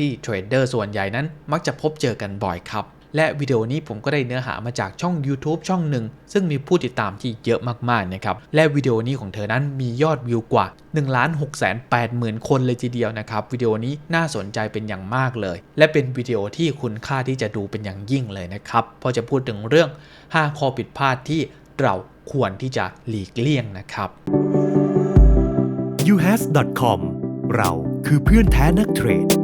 ที่เทรดเดอร์ส่วนใหญ่นั้นมักจะพบเจอกันบ่อยครับ และวิดีโอนี้ผมก็ได้เนื้อหามาจากช่อง YouTube ช่องหนึ่ง ซึ่งมีผู้ติดตามที่เยอะมากๆนะครับ และวิดีโอนี้ของเธอนั้นมียอดวิวกว่า1 6 8 0 0 0 0 คนเลยทีเดียวนะครับ วิดีโอนี้น่าสนใจเป็นอย่างมากเลย และเป็นวิดีโอที่คุณค่าที่จะดูเป็นอย่างยิ่งเลยนะครับเพราะจะพูดถึงเรื่อง 5 ข้อผิดพลาดที่เราควรที่จะหลีกเลี่ยงนะครับ uhas.com เราคือเพื่อนแท้นักเทรด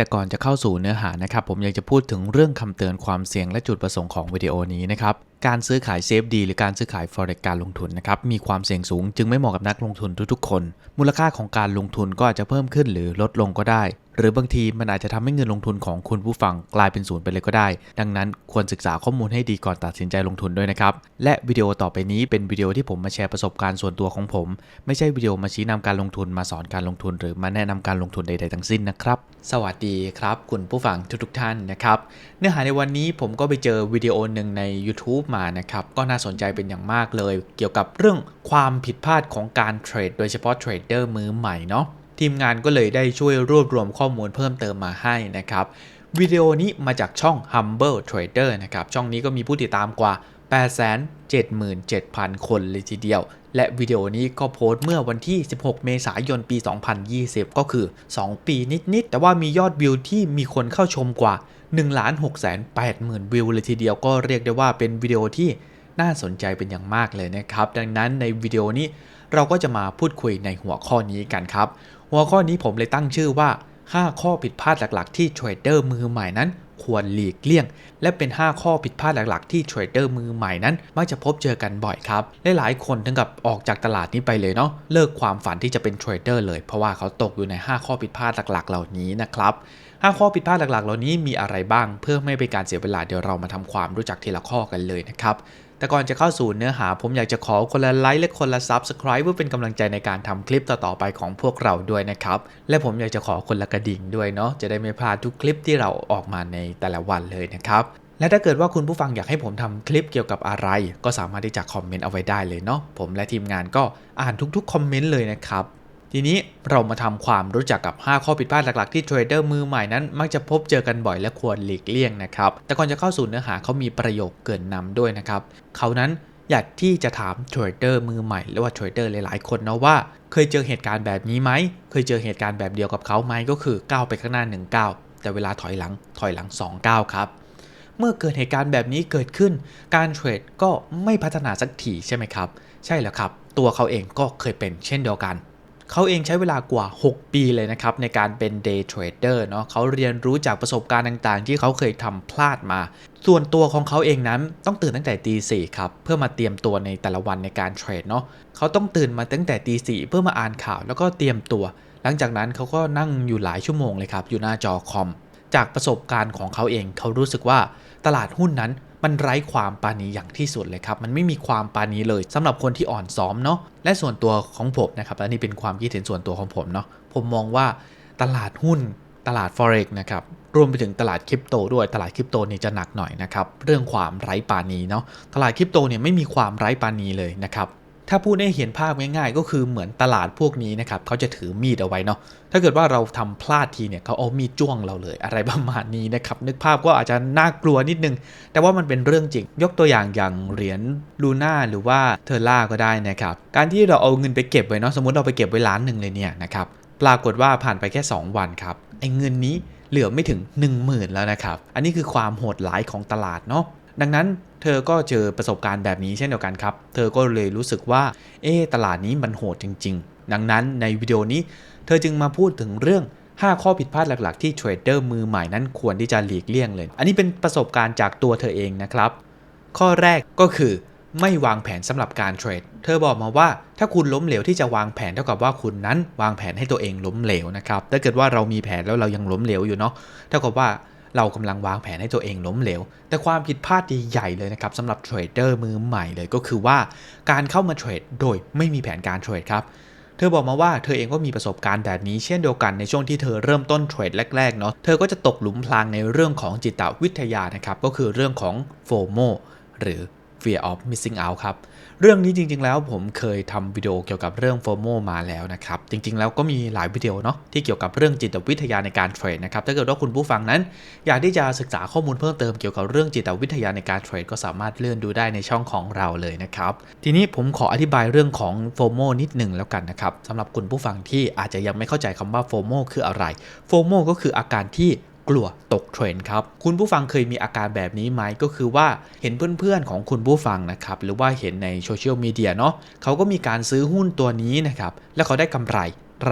แต่ก่อนจะเข้าสู่เนื้อหานะครับ ผมอยากจะพูดถึงเรื่องคำเตือนความเสี่ยงและจุดประสงค์ของวิดีโอนี้นะครับ การซื้อขายเซฟดีหรือการซื้อขาย forex การลงทุนนะครับมีความเสี่ยงสูง จึงไม่เหมาะกับนักลงทุนทุกๆ คน มูลค่าของการลงทุนก็อาจจะเพิ่มขึ้นหรือลดลงก็ได้ หรือบางทีมันอาจจะทำให้เงินลงทุนของคุณผู้ฟังกลายเป็นศูนย์ไปเลยก็ได้ ดังนั้นควรศึกษาข้อมูลให้ดีก่อนตัดสินใจลงทุนด้วยนะครับ และวิดีโอต่อไปนี้เป็นวิดีโอที่ผมมาแชร์ประสบการณ์ส่วนตัวของผม ไม่ใช่วิดีโอมาชี้นำการลงทุนมาสอนการลงทุน หรือมาแนะนำการลงทุนใดๆทั้งสิ้นนะครับ สวัสดีครับ คุณผู้ฟังทุกๆท่านนะครับ เนื้อหาในวันนี้ผมก็ไปเจอวิดีโอหนึ่งใน YouTube มานะครับก็น่าสนใจเป็นอย่างมากเลย เกี่ยวกับเรื่องความผิดพลาดของการเทรดโดยเฉพาะเทรดเดอร์มือใหม่เนาะทีมงานก็เลยได้ช่วยรวบรวมข้อมูลเพิ่มเติมมาให้นะครับวิดีโอนี้มาจากช่อง Humble Trader นะครับช่องนี้ก็มีผู้ติดตามกว่า 877,000 คนเลยทีเดียว และวิดีโอนี้ก็โพสต์เมื่อวันที่ 16 เมษายนปี 2020 ก็คือ 2 ปีนิด ๆ แต่ว่ามียอดวิวที่มีคนเข้าชมกว่า 1 6 8 0 0 0 0 วิวเลยทีเดียวก็เรียกได้ว่าเป็นวิดีโอที่น่าสนใจเป็นอย่างมากเลยนะครับ ดังนั้นในวิดีโอนี้เราก็จะมาพูดคุยในหัวข้อนี้กันครับ หัวข้อนี้ผมเลยตั้งชื่อว่า 5 ข้อผิดพลาดหลัก ๆ ที่เทรดเดอร์มือใหม่นั้น ควรหลีกเลี่ยง และเป็น 5 ข้อผิดพลาดหลักๆ ที่เทรดเดอร์มือใหม่นั้น มักจะพบเจอกันบ่อยครับและหลายคนถึงกับออกจากตลาดนี้ไปเลยเนาะเลิกความฝันที่จะเป็นเทรดเดอร์เลยเพราะว่าเขาตกอยู่ใน 5 ข้อผิดพลาดหลักๆ เหล่านี้นะครับ5ข้อผิดพลาดหลักๆ เหล่านี้มีอะไรบ้าง เพื่อไม่เป็นการเสียเวลาเดี๋ยวเรามาทำความรู้จักทีละข้อกันเลยนะครับ แต่ก่อนจะเข้าสู่เนื้อหาผมอยากจะขอคนละไลค์และคนละ Subscribe เพื่อเป็นกำลังใจในการทำคลิปต่อๆไปของพวกเราด้วยนะครับ และผมอยากจะขอคนละกระดิ่งด้วยเนาะจะได้ไม่พลาดทุกคลิปที่เราออกมาในแต่ละวันเลยนะครับและถ้าเกิดว่าคุณผู้ฟังอยากให้ผมทำคลิปเกี่ยวกับอะไร ก็สามารถที่จะคอมเมนต์เอาไว้ได้เลยเนาะผมและทีมงานก็อ่านทุกๆคอมเมนต์เลยนะครับ ทีนี้เรามาทำความรู้จักกับ 5 ข้อผิดพลาดหลักๆ ที่เทรดเดอร์มือใหม่นั้น มักจะพบเจอกันบ่อยและควรหลีกเลี่ยงนะครับ แต่ก่อนจะเข้าสู่เนื้อหาเขามีประโยคเกินนำด้วยนะครับ เขานั้นอยากที่จะถามเทรดเดอร์มือใหม่หรือว่าเทรดเดอร์หลายๆ คนนะว่า เคยเจอเหตุการณ์แบบนี้ไหม เคยเจอเหตุการณ์แบบเดียวกับเขาไหมก็คือก้าวไปข้างหน้า1ก้าวแต่เวลาถอยหลังถอยหลัง2ก้าวครับเมื่อเกิดเหตุการณ์แบบนี้เกิดขึ้น การเทรดก็ไม่พัฒนาสักทีใช่ไหมครับ ใช่แล้วครับ ตัวเขาเองก็เคยเป็นเช่นเดียวกัน เขาเองใช้เวลากว่า 6 ปีเลยนะครับ ในการเป็น day trader เนาะเขาเรียนรู้จากประสบการณ์ต่างๆ ที่เขาเคยทำพลาดมา ส่วนตัวของเขาเองนั้นต้องตื่นตั้งแต่ตีสี่ครับเพื่อมาเตรียมตัวในแต่ละวันในการเทรดเนาะเขาต้องตื่นมาตั้งแต่ตีสี่เพื่อมาอ่านข่าวแล้วก็เตรียมตัว หลังจากนั้นเขาก็นั่งอยู่หลายชั่วโมงเลยครับอยู่หน้าจอคอมจากประสบการณ์ของเขาเองเขารู้สึกว่าตลาดหุ้นนั้น มันไร้ความปานีอย่างที่สุดเลยครับ มันไม่มีความปานีเลยสำหรับคนที่อ่อนซ้อมเนาะและส่วนตัวของผมนะครับและนี่เป็นความคิดเห็นส่วนตัวของผมเนาะผมมองว่าตลาดหุ้นตลาด forex นะครับรวมไปถึงตลาดคริปโตด้วยตลาดคริปโตนี่จะหนักหน่อยนะครับเรื่องความไร้ปานีเนาะตลาดคริปโตเนี่ยไม่มีความไร้ปานีเลยนะครับ ถ้าพูดให้เห็นภาพง่าย ๆ ก็คือเหมือนตลาดพวกนี้นะครับเขาจะถือมีดเอาไว้เนาะถ้าเกิดว่าเราทำพลาดทีเนี่ยเขาเอามีดจ้วงเราเลยอะไรประมาณนี้นะครับนึกภาพก็อาจจะน่ากลัวนิดนึง แต่ว่ามันเป็นเรื่องจริง ยกตัวอย่างอย่างเหรียญลูน่าหรือว่าเทอร่าก็ได้นะครับการที่เราเอาเงินไปเก็บไว้เนาะสมมติเราไปเก็บไว้ล้านหนึ่งเลยเนี่ยนะครับปรากฏว่าผ่านไปแค่ 2 วันครับไอ้เงินนี้เหลือไม่ถึง 1 0,000 แล้วนะครับ อันนี้คือความโหดร้ายของตลาดเนาะดังนั้น เธอก็เจอประสบการณ์แบบนี้เช่นเดียวกันครับ เธอก็เลยรู้สึกว่า เอ๊ตลาดนี้มันโหดจริง ๆ ดังนั้นในวิดีโอนี้ เธอจึงมาพูดถึงเรื่อง 5 ข้อผิดพลาดหลัก ๆ ที่เทรดเดอร์มือใหม่นั้นควรที่จะหลีกเลี่ยงเลย อันนี้เป็นประสบการณ์จากตัวเธอเองนะครับ ข้อแรกก็คือไม่วางแผนสำหรับการเทรด เธอบอกมาว่าถ้าคุณล้มเหลวที่จะวางแผนเท่ากับว่าคุณนั้น วางแผนให้ตัวเองล้มเหลวนะครับ ถ้าเกิดว่าเรามีแผนแล้วเรายังล้มเหลวอยู่เนาะ เท่ากับว่า เรากำลังวางแผนให้ตัวเองล้มเหลว แต่ความผิดพลาดใหญ่เลยนะครับสำหรับเทรดเดอร์มือใหม่เลยก็คือว่าการเข้ามาเทรดโดยไม่มีแผนการเทรดครับเธอบอกมาว่าเธอเองก็มีประสบการณ์แบบนี้เช่นเดียวกันในช่วงที่เธอเริ่มต้นเทรดแรกๆเนาะเธอก็จะตกหลุมพรางในเรื่องของจิตวิทยานะครับก็คือเรื่องของโฟโมหรือ fear of missing out ครับ เรื่องนี้จริง ๆ แล้วผมเคยทำวิดีโอเกี่ยวกับเรื่อง FOMO มาแล้วนะครับ จริง ๆ แล้วก็มีหลายวิดีโอเนาะที่เกี่ยวกับเรื่องจิตวิทยาในการเทรดนะครับ ถ้าเกิดว่าคุณผู้ฟังนั้น อยากที่จะศึกษาข้อมูลเพิ่มเติมเกี่ยวกับเรื่องจิตวิทยาในการเทรดก็สามารถเลื่อนดูได้ในช่องของเราเลยนะครับ ทีนี้ผมขออธิบายเรื่องของ FOMO นิดหนึ่งแล้วกันนะครับสำหรับคุณผู้ฟังที่อาจจะยังไม่เข้าใจคำว่า FOMO คืออะไร FOMO ก็คืออาการที่ กลัวตกเทรนด์ครับ คุณผู้ฟังเคยมีอาการแบบนี้ไหมก็คือว่าเห็นเพื่อนๆของคุณผู้ฟังนะครับ หรือว่าเห็นในโซเชียลมีเดียเนาะเขาก็มีการซื้อหุ้นตัวนี้นะครับ แล้วเขาได้กำไร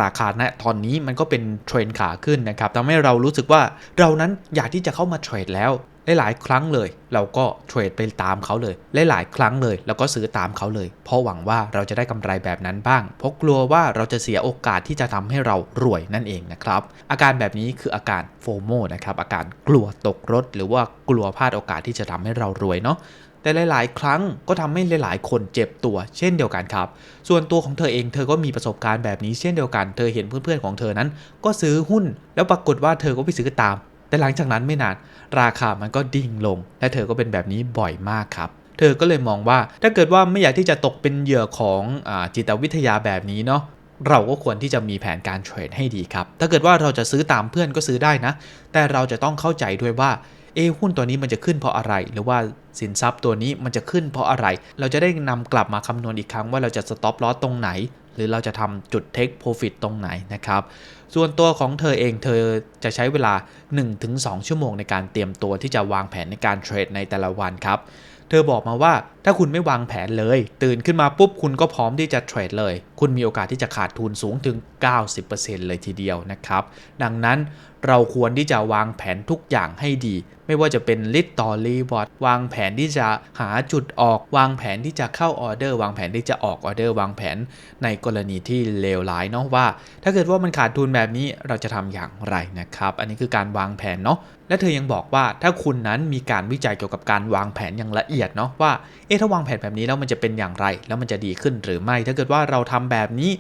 ราคาณตอนนี้มันก็เป็นเทรนด์ขาขึ้นนะครับทำให้เรารู้สึกว่าเรานั้นอยากที่จะเข้ามาเทรดแล้ว หลายๆ ครั้งเลย เราก็เทรดไปตามเขาเลยหลายๆครั้งเลยเราก็ซื้อตามเขาเลย เพราะหวังว่าเราจะได้กำไรแบบนั้นบ้าง เพราะกลัวว่าเราจะเสียโอกาสที่จะทำให้เรารวยนั่นเองนะครับ อาการแบบนี้คืออาการโฟโมนะครับ อาการกลัวตกรถ หรือว่ากลัวพลาดโอกาสที่จะทำให้เรารวยเนาะแต่หลาย ๆ ครั้งก็ทำให้หลาย ๆ คนเจ็บตัว เช่นเดียวกันครับ ส่วนตัวของเธอเองเธอก็มีประสบการณ์แบบนี้เช่นเดียวกัน เธอเห็นเพื่อน ๆ ของเธอนั้น ก็ซื้อหุ้น แล้วปรากฏว่าเธอก็ไปซื้อตาม แต่หลังจากนั้นไม่นานราคามันก็ดิ่งลง และเธอก็เป็นแบบนี้บ่อยมากครับ เธอก็เลยมองว่าถ้าเกิดว่าไม่อยากที่จะตกเป็นเหยื่อของอจิตวิทยาแบบนี้เนาะเราก็ควรที่จะมีแผนการเทรดให้ดีครับ ถ้าเกิดว่าเราจะซื้อตามเพื่อนก็ซื้อได้นะ แต่เราจะต้องเข้าใจด้วยว่า เอหุ้นตัวนี้มันจะขึ้นเพราะอะไร หรือว่าสินทรัพย์ตัวนี้มันจะขึ้นเพราะอะไร เราจะได้นำกลับมาคำนวณอีกครั้งว่าเราจะสต็อปลอสตรงไหน หรือเราจะทำจุดเทคโปรฟิตตรงไหนนะครับ ส่วนตัวของเธอเองเธอจะใช้เวลา 1-2 ชั่วโมงในการเตรียมตัวที่จะวางแผนในการเทรดในแต่ละวันครับ เธอบอกมาว่า ถ้าคุณไม่วางแผนเลย ตื่นขึ้นมาปุ๊บคุณก็พร้อมที่จะเทรดเลย คุณมีโอกาสที่จะขาดทุนสูงถึง 90%เลยทีเดียวนะครับ ดังนั้นเราควรที่จะวางแผนทุกอย่างให้ดี ไม่ว่าจะเป็นลิตต่อรีวอร์ดวางแผนที่จะหาจุดออก วางแผนที่จะเข้าออเดอร์ วางแผนที่จะออกออเดอร์ วางแผนในกรณีที่เลวร้ายเนาะว่า ถ้าเกิดว่ามันขาดทุนแบบนี้เราจะทำอย่างไรนะครับ อันนี้คือการวางแผนเนาะและเธอยังบอกว่าถ้าคุณนั้นมีการวิจัยเกี่ยวกับการวางแผนอย่างละเอียดเนาะว่าเอถ้าวางแผนแบบนี้แล้วมันจะเป็นอย่างไร แล้วมันจะดีขึ้นหรือไม่ ถ้าเกิดว่าเราทำแบบนี้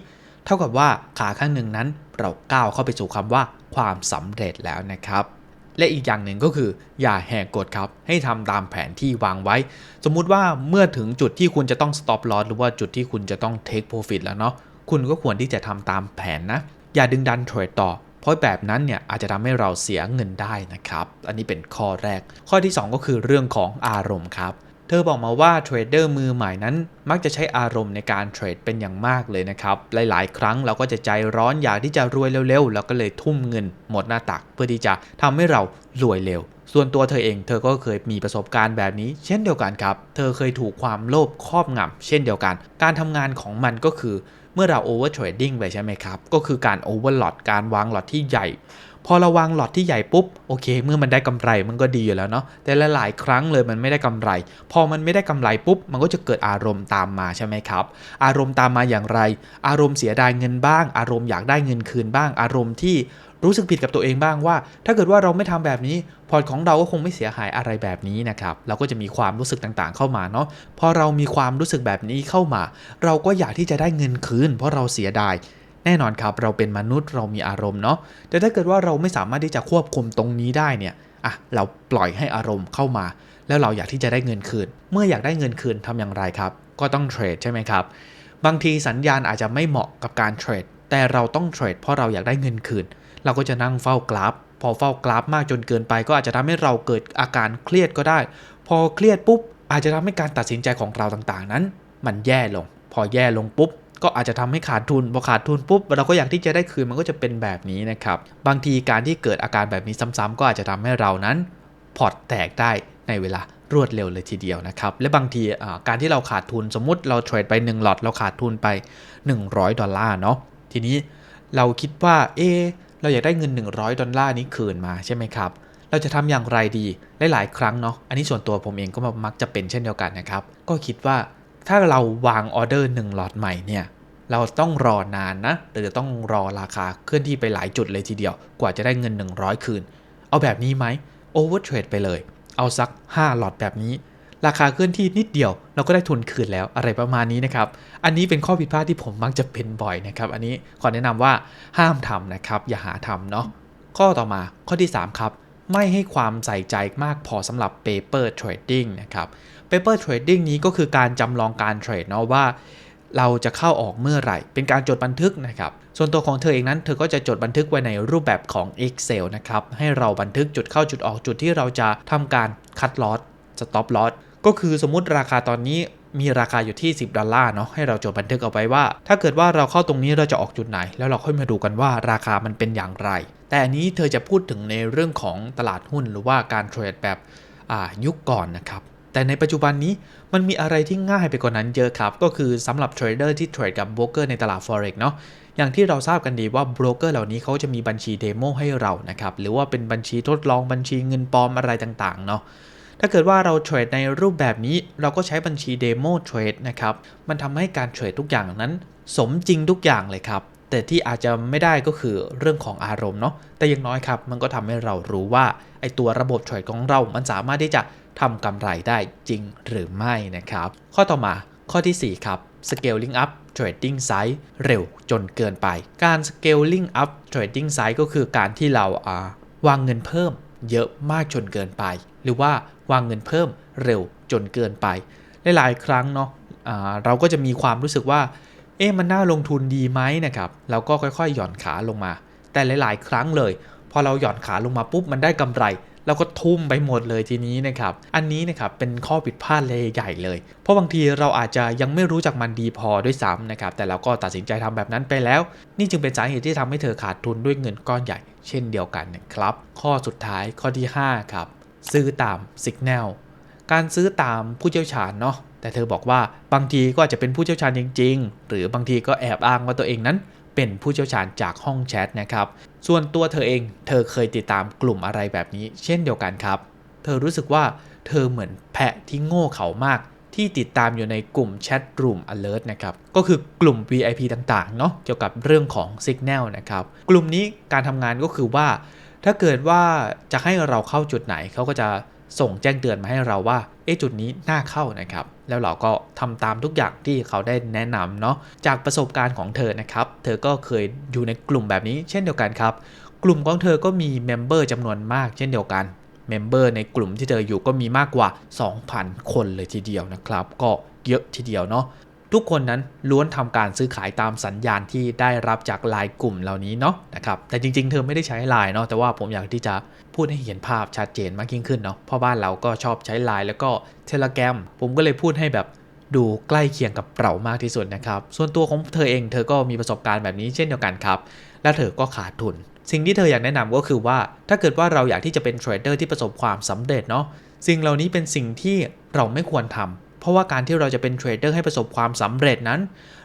เท่ากับว่าขาข้างหนึ่งนั้น เราก้าวเข้าไปสู่คำว่าความสำเร็จแล้วนะครับ และอีกอย่างหนึ่งก็คืออย่าแหกกฎครับ ให้ทำตามแผนที่วางไว้ สมมุติว่าเมื่อถึงจุดที่คุณจะต้อง stop loss หรือว่าจุดที่คุณจะต้อง take profit แล้วเนาะคุณก็ควรที่จะทำตามแผนนะ อย่าดึงดันเทรดต่อเพราะแบบนั้นเนี่ยอาจจะทำให้เราเสียเงินได้นะครับ อันนี้เป็นข้อแรก ข้อที่ 2 ก็คือเรื่องของอารมณ์ครับ เธอบอกมาว่าเทรดเดอร์มือใหม่นั้น มักจะใช้อารมณ์ในการเทรดเป็นอย่างมากเลยนะครับ หลายๆ ครั้งเราก็จะใจร้อนอยากที่จะรวยเร็วๆ แล้วก็เลยทุ่มเงินหมดหน้าตัก เพื่อที่จะทำให้เรารวยเร็ว ส่วนตัวเธอเองเธอก็เคยมีประสบการณ์แบบนี้ เช่นเดียวกันครับ เธอเคยถูกความโลภครอบงำเช่นเดียวกัน การทำงานของมันก็คือเมื่อเราโอเวอร์เทรดดิ้งไปใช่ไหมครับ ก็คือการโอเวอร์ลอตการวางลอตที่ใหญ่ พอเราวางหลอดที่ใหญ่ปุ๊บโอเค เมื่อมันได้กำไรมันก็ดีอยู่แล้วเนาะแต่หลายๆครั้งเลยมันไม่ได้กำไร พอมันไม่ได้กำไรปุ๊บ มันก็จะเกิดอารมณ์ตามมาใช่ไหมครับ อารมณ์ตามมาอย่างไร อารมณ์เสียดายเงินบ้าง อารมณ์อยากได้เงินคืนบ้าง อารมณ์ที่รู้สึกผิดกับตัวเองบ้างว่า ถ้าเกิดว่าเราไม่ทำแบบนี้พอร์ตของเราก็คงไม่เสียหายอะไรแบบนี้นะครับเราก็จะมีความรู้สึกต่างๆ เข้ามาเนาะพอเรามีความรู้สึกแบบนี้เข้ามา เราก็อยากที่จะได้เงินคืน เพราะเราเสียดาย แน่นอนครับเราเป็นมนุษย์เรามีอารมณ์เนาะแต่ถ้าเกิดว่าเราไม่สามารถที่จะควบคุมตรงนี้ได้เนี่ยอะเราปล่อยให้อารมณ์เข้ามา แล้วเราอยากที่จะได้เงินคืน เมื่ออยากได้เงินคืนทำอย่างไรครับ ก็ต้องเทรดใช่ไหมครับ บางทีสัญญาณอาจจะไม่เหมาะกับการเทรดแต่เราต้องเทรดเพราะเราอยากได้เงินคืน เราก็จะนั่งเฝ้ากราฟ พอเฝ้ากราฟมากจนเกินไป ก็อาจจะทำให้เราเกิดอาการเครียดก็ได้ พอเครียดปุ๊บอาจจะทำให้การตัดสินใจของเราต่างๆ นั้น มันแย่ลง พอแย่ลงปุ๊บ ก็อาจจะทำให้ขาดทุนพอขาดทุนปุ๊บเราก็อยากที่จะได้คืนมันก็จะเป็นแบบนี้นะครับบางทีการที่เกิดอาการแบบนี้ซ้ำๆก็อาจจะทำให้เรานั้นพอร์ตแตกได้ในเวลารวดเร็วเลยทีเดียวนะครับ และบางทีการที่เราขาดทุนสมมุติเราเทรดไป1หลอตเราขาดทุนไป 100 ดอลลาร์เนาะทีนี้เราคิดว่าเอเราอยากได้เงิน 100 ดอลลาร์นี้คืนมาใช่ไหมครับเราจะทำอย่างไรดีหลายๆครั้งเนาะอันนี้ส่วนตัวผมเองก็มักจะเป็นเช่นเดียวกันนะครับ ก็คิดว่า ถ้าเราวางออเดอร์1หลอตใหม่เนี่ยเราต้องรอนานนะหรือต้องรอราคาเคลื่อนที่ไปหลายจุดเลยทีเดียว กว่าจะได้เงิน 100 คืน เอาแบบนี้ไหมโอเวอร์เทรดไปเลย เอาสัก 5 หลอตแบบนี้ ราคาเคลื่อนที่นิดเดียว เราก็ได้ทุนคืนแล้วอะไรประมาณนี้นะครับ อันนี้เป็นข้อผิดพลาดที่ผมมักจะเป็นบ่อยนะครับ อันนี้ขอแนะนำว่าห้ามทำนะครับ อย่าหาทำเนาะข้อต่อมาข้อที่ 3 ครับ ไม่ให้ความใส่ใจมากพอสำหรับ paper trading นะครับ paper trading นี้ก็คือการจำลองการเทรดเนาะว่า เราจะเข้าออกเมื่อไหร่ เป็นการจดบันทึกนะครับ ส่วนตัวของเธอเองนั้น เธอก็จะจดบันทึกไว้ในรูปแบบของ Excel นะครับ ให้เราบันทึกจุดเข้าจุดออกจุดที่เราจะทำการคัดลอส stop loss ก็คือสมมุติราคาตอนนี้ มีราคาอยู่ที่ 10 ดอลลาร์เนาะให้เราจดบันทึกเอาไว้ว่า ถ้าเกิดว่าเราเข้าตรงนี้เราจะออกจุดไหน แล้วเราค่อยมาดูกันว่าราคามันเป็นอย่างไร แต่อันนี้เธอจะพูดถึงในเรื่องของตลาดหุ้นหรือว่าการเทรดแบบยุคก่อนนะครับแต่ในปัจจุบันนี้มันมีอะไรที่ง่ายไปกว่านั้นเยอะครับ ก็คือสำหรับเทรดเดอร์ที่เทรดกับโบรกเกอร์ในตลาด Forex เนาะอย่างที่เราทราบกันดีว่าโบรกเกอร์เหล่านี้เขาจะมีบัญชีเดโมให้เรานะครับ หรือว่าเป็นบัญชีทดลองบัญชีเงินปลอมอะไรต่างๆเนาะ ถ้าเกิดว่าเราเทรดในรูปแบบนี้เราก็ใช้บัญชีเดโมเทรดนะครับ มันทำให้การเทรดทุกอย่างนั้น สมจริงทุกอย่างเลยครับ แต่ที่อาจจะไม่ได้ก็คือเรื่องของอารมณ์เนาะ แต่ย่างน้อยครับ มันก็ทำให้เรารู้ว่าไอตัวระบบเทรดของเรา มันสามารถที่จะทำกำไรได้จริงหรือไม่นะครับ ข้อต่อมาข้อที่ 4 ครับ scaling up trading size เร็วจนเกินไป การ scaling up trading size ก็คือการที่เราอ่าวางเงินเพิ่มเยอะมากจนเกินไป รือว่าวางเงินเพิ่มเร็วจนเกินไปหลายๆครั้งเนาะะเราก็จะมีความรู้สึกว่า เอ๊ะมันน่าลงทุนดีไหมนะครับเราก็ค่อยๆ หย่อนขาลงมา แต่หลาย ๆ ครั้งเลย พอเราหย่อนขาลงมาปุ๊บมันได้กำไรเราก็ทุ่มไปหมดเลยทีนี้นะครับ อันนี้นะครับเป็นข้อผิดพลาดเลยใหญ่เลย เพราะบางทีเราอาจจะยังไม่รู้จักมันดีพอด้วยซ้ำนะครับ แต่เราก็ตัดสินใจทำแบบนั้นไปแล้ว นี่จึงเป็นสาเหตุที่ทำให้เธอขาดทุนด้วยเงินก้อนใหญ่ เช่นเดียวกันนะครับ ข้อสุดท้ายข้อที่ 5 ครับ ซื้อตามสัญญาณการซื้อตามผู้เชี่ยวชาญเนาะแต่เธอบอกว่าบางทีก็อาจจะเป็นผู้เชี่ยวชาญจริง ๆ หรือบางทีก็แอบอ้างว่าตัวเองนั้น เป็นผู้เชี่ยวชาญจากห้องแชทนะครับ ส่วนตัวเธอเองเธอเคยติดตามกลุ่มอะไรแบบนี้ เช่นเดียวกันครับ เธอรู้สึกว่าเธอเหมือนแพะที่โง่เขามากที่ติดตามอยู่ในกลุ่มแชทรูม alert นะครับ ก็คือกลุ่ม VIP ต่างๆ เนาะเกี่ยวกับเรื่องของ Signal นะครับ กลุ่มนี้การทำงานก็คือว่า ถ้าเกิดว่าจะให้เราเข้าจุดไหนเขาก็จะส่งแจ้งเตือนมาให้เราว่าเอ๊ะจุดนี้น่าเข้านะครับ แล้วเราก็ทำตามทุกอย่างที่เขาได้แนะนำเนาะจากประสบการณ์ของเธอนะครับ เธอก็เคยอยู่ในกลุ่มแบบนี้เช่นเดียวกันครับ กลุ่มของเธอก็มีเมมเบอร์จำนวนมากเช่นเดียวกันเมมเบอร์ในกลุ่มที่เธออยู่ก็มีมากกว่า 2,000 คนเลยทีเดียวนะครับ ก็เยอะทีเดียวเนาะ ทุกคนนั้นล้วนทำการซื้อขายตามสัญญาณที่ได้รับจากไลน์กลุ่มเหล่านี้เนาะนะครับแต่จริงๆ เธอไม่ได้ใช้ไลน์เนาะแต่ว่าผมอยากที่จะพูดให้เห็นภาพชัดเจนมากยิ่งขึ้นเนาะเพราะบ้านเราก็ชอบใช้ไลน์แล้วก็เทเลแกรมผมก็เลยพูดให้แบบดูใกล้เคียงกับเรามากที่สุดนะครับ ส่วนตัวของเธอเองเธอก็มีประสบการณ์แบบนี้เช่นเดียวกันครับ และเธอก็ขาดทุน สิ่งที่เธออยากแนะนำก็คือว่า ถ้าเกิดว่าเราอยากที่จะเป็นเทรดเดอร์ที่ประสบความสำเร็จเนาะสิ่งเหล่านี้เป็นสิ่งที่เราไม่ควรทำ เพราะว่าการที่เราจะเป็นเทรดเดอร์ให้ประสบความสำเร็จนั้น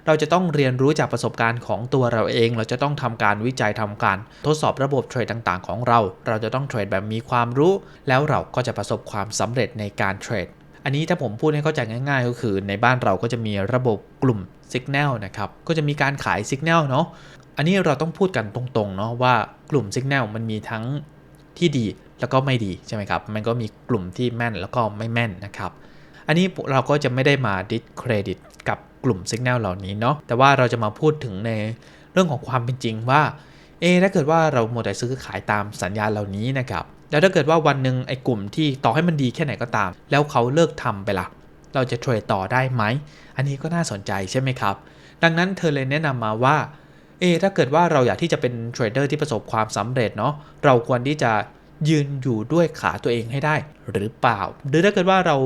เราจะต้องเรียนรู้จากประสบการณ์ของตัวเราเอง เราจะต้องทำการวิจัยทำการ ทดสอบระบบเทรดต่างๆ ของเรา เราจะต้องเทรดแบบมีความรู้ แล้วเราก็จะประสบความสำเร็จในการเทรด อันนี้ถ้าผมพูดให้เข้าใจง่าย ๆ ก็คือ ในบ้านเราก็จะมีระบบกลุ่ม Signal นะครับ ก็จะมีการขาย Signal เนาะ อันนี้เราต้องพูดกันตรงๆเนาะว่ากลุ่ม Signal มันมีทั้งที่ดีแล้วก็ไม่ดีใช่ไหมครับ มันก็มีกลุ่มที่แม่นแล้วก็ไม่แม่นนะครับ อันนี้เราก็จะไม่ได้มาดิสเครดิตกับกลุ่ม Signal เหล่านี้เนาะแต่ว่าเราจะมาพูดถึงในเรื่องของความเป็นจริงว่าเอถ้าเกิดว่าเราโมแต่ซื้อขายตามสัญญาเหล่านี้นะครับแล้วถ้าเกิดว่าวันหนึ่งไอ้กลุ่มที่ต่อให้มันดีแค่ไหนก็ตาม แล้วเขาเลิกทำไปละเราจะเทรดต่อได้ไหม อันนี้ก็น่าสนใจใช่ไหมครับ ดังนั้นเธอเลยแนะนำมาว่าเอถ้าเกิดว่าเราอยากที่จะเป็นเทรดเดอร์ที่ประสบความสำเร็จเนาะเราควรที่จะ ยืนอยู่ด้วยขาตัวเองให้ได้หรือเปล่า หรือถ้าเกิดว่าเรา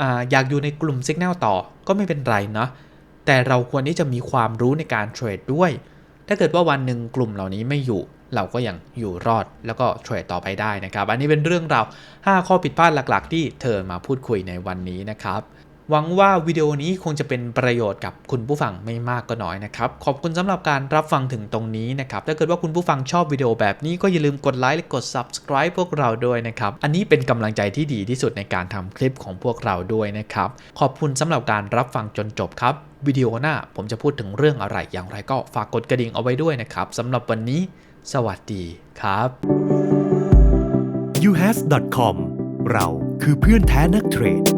อาอยากอยู่ในกลุ่มสัญญาณต่อก็ไม่เป็นไรเนาะแต่เราควรที่จะมีความรู้ในการเทรดด้วย ถ้าเกิดว่าวันหนึ่งกลุ่มเหล่านี้ไม่อยู่เราก็ยังอยู่รอดแล้วก็เทรดต่อไปได้นะครับ อันนี้เป็นเรื่องราว 5 ข้อผิดพลาดหลักๆ ที่เธอมาพูดคุยในวันนี้นะครับ หวังว่าวิดีโอนี้คงจะเป็นประโยชน์กับคุณผู้ฟังไม่มากก็น้อยนะครับ ขอบคุณสำหรับการรับฟังถึงตรงนี้นะครับ ถ้าเกิดว่าคุณผู้ฟังชอบวิดีโอแบบนี้ก็อย่าลืมกดไลค์และกด subscribe พวกเราด้วยนะครับ อันนี้เป็นกำลังใจที่ดีที่สุดในการทำคลิปของพวกเราด้วยนะครับ ขอบคุณสำหรับการรับฟังจนจบครับ วิดีโอหน้าผมจะพูดถึงเรื่องอะไรอย่างไรก็ฝากกดกระดิ่งเอาไว้ด้วยนะครับสำหรับวันนี้ สวัสดีครับ youhas.com เราคือเพื่อนแท้นักเทรด